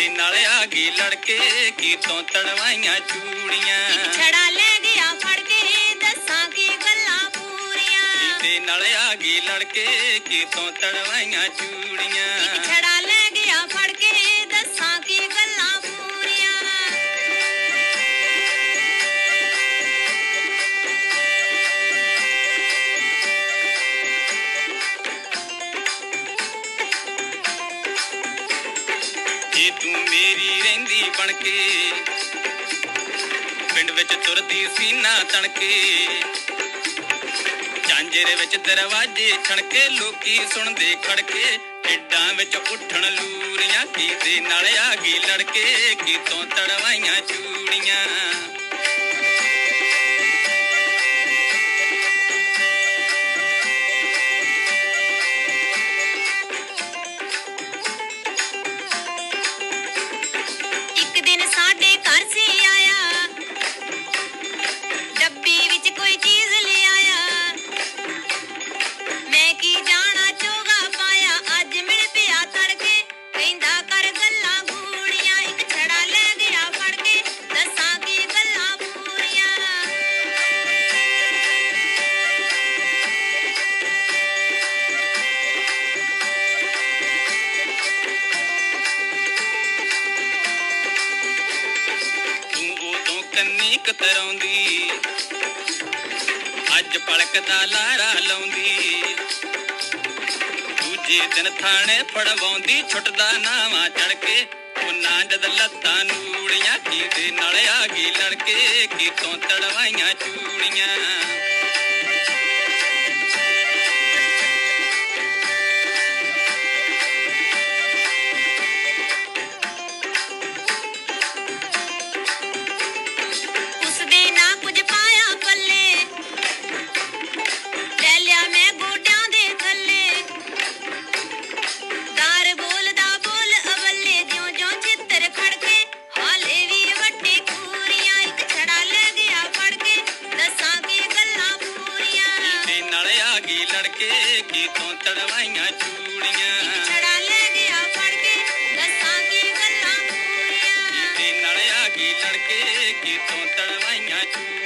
ਦੇ ਨਾਲ ਆ ਗਈ ਲੜਕੇ ਕੀ ਤੋਂ ਤੜਵਾਈਆਂ ਚੂੜੀਆਂ। ਛੜਾ ਲੈ ਗਿਆ ਫੜ ਕੇ ਦੱਸਾਂ ਕੀ ਗੱਲਾਂ ਪੂਰੀਆਂ। ਦੇ ਨਾਲ ਆ ਗਈ ਲੜਕੇ ਕੀ ਤੋਂ ਤੜਵਾਈਆਂ ਚੂੜੀਆਂ। ਛੜਾ ਲੈ ਗਿਆ ਫੜ ਕੇ ਜੇ ਤੂੰ ਮੇਰੀ ਰਹਿੰਦੀ ਬਣ ਕੇ ਪਿੰਡ ਵਿੱਚ ਤੁਰਦੀ ਸੀ ਤਣਕੇ। ਝਾਂਜਰੇ ਵਿੱਚ ਦਰਵਾਜ਼ੇ ਛਣਕੇ, ਲੋਕੀ ਸੁਣਦੇ ਖੜਕੇ। ਢਿੱਡਾਂ ਵਿੱਚ ਉੱਠਣ ਲੂਰੀਆਂ ਕੀਤੇ ਨਾਲ ਆ ਗਈ ਲੜਕੇ। ਕੀ ਤੋਂ ਤੜਵਾਈਆਂ ਚੂੜੀਆਂ। ਦਿਨ ਸਾਡੇ ਕੰਨੀ ਕਤਰਾਉਂਦੀ ਅੱਜ ਪਲਕ ਦਾ ਲਾਰਾ ਲਾਉਂਦੀ। ਦੂਜੇ ਦਿਨ ਥਾਣੇ ਫੜਵਾਉਂਦੀ, ਛੁੱਟਦਾ ਨਾਵਾ ਚੜ ਕੇ ਉਹਨਾਂ ਜਦ ਲੱਤਾਂ ਨੂੜੀਆਂ ਕੀ ਦੇ ਨਾਲ ਆ ਗਈ ਲੜਕੇ। ਕੀ ਤੋਂ ਤੜਵਾਈਆਂ ਚੂੜੀਆਂ। ਗਈ ਲੜਕੇ ਕੀ ਤੋਂ ਤੜਵਾਈਆਂ ਚੂੜੀਆਂ। ਛੜਾ ਲੈ ਗਿਆ ਫੜ ਕੇ ਦੱਸਾਂ ਕੀ ਗੱਲਾਂ ਪੂਰੀਆਂ ਦੇ ਨਾਲ ਆ ਗਈ ਲੜਕੇ ਕੀ ਤੋਂ ਤੜਵਾਈਆਂ ਚੂੜੀਆਂ।